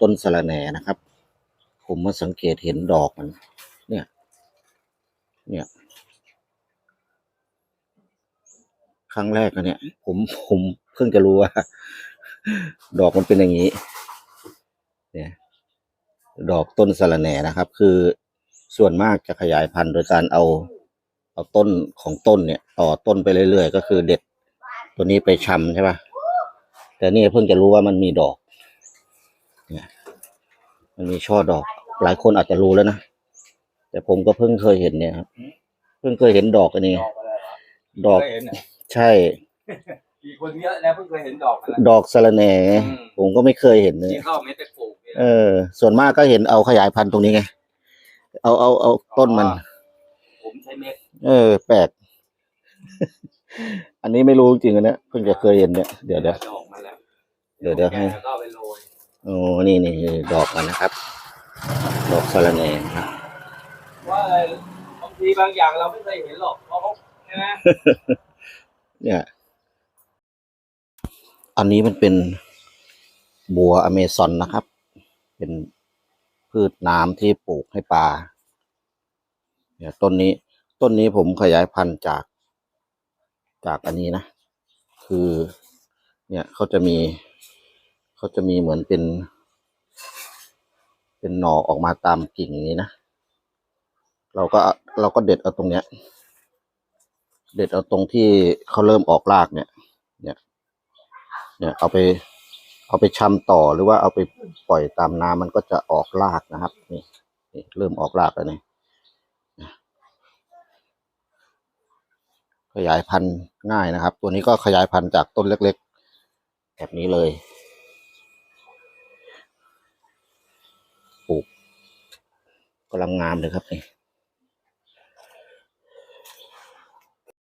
ต้นสะระแหน่นะครับ ผมมาสังเกตเห็นดอกมัน เนี่ย เนี่ย ครั้งแรกนะเนี่ย ผมผมเพิ่งจะรู้ว่า ดอกมันเป็นอย่างนี้ เนี่ย ดอกต้นสะระแหน่นะครับ คือส่วนมากจะขยายพันธุ์โดยการเอา เอาต้นของต้นเนี่ย ต่อต้นไปเรื่อยๆ ก็คือเด็ด ตัวนี้ไปชำใช่ปะแต่นี่เพิ่งจะรู้ว่ามันมีดอก มันมีช่อดอก หลายคนอาจจะรู้แล้วนะ แต่ผมก็เพิ่งเคยเห็นเนี่ยครับเพิ่งเคยเห็นดอกอันนี้ ดอกอะไรเหรอดอกเคยเห็นเหรอใช่มีคนเยอะแล้วเพิ่งเคยเห็นดอกอะไรดอกสะระแหน่อืมผมก็ไม่เคยเห็นเลยที่เข้าเม็ดไปปลูกเนี่ยเออ ส่วนมากก็เห็นเอาขยายพันธุ์ตรงนี้ไง เอาเอาเอาต้นมัน ผมใช้เม็ด เออ แปลก อันนี้ไม่รู้จริงๆอันเนี้ยเพิ่งจะเคยเห็นเนี่ย เดี๋ยวเดี๋ยวดอกมาแล้วเดี๋ยวเดี๋ยวให้ แล้วก็เอาไปโรยโอ้นี่นี่ดอกมันนะครับ ดอกสะระแหน่นะครับว่าอะไรบางทีบางอย่างเราไม่เคยเห็นหรอกเพราะเขาใช่ไหมเนี่ย อันนี้มันเป็นบัวอเมซอนนะครับ เป็นพืชน้ำที่ปลูกให้ปลาเนี่ยต้นนี้ต้นนี้ผมขยายพันธุ์จากจากอันนี้นะ คือ เนี่ยเขาจะมี เขาจะมีเหมือนเป็น เป็นหน่อออกมาตามกิ่งนี้นะ เราก็เราก็เด็ดเอาตรงเนี้ย เด็ดเอาตรงที่เขาเริ่มออกรากเนี่ย เนี่ย เนี่ยเอาไปเอาไปชำต่อหรือว่าเอาไปปล่อยตามน้ำมันก็จะออกรากนะครับ นี่นี่เริ่มออกรากแล้วนี่ขยายพันธุ์ง่ายนะครับ ตัวนี้ก็ขยายพันธุ์จากต้นเล็ก ๆ แบบนี้เลย ปลูกกำลังงามเลยครับนี่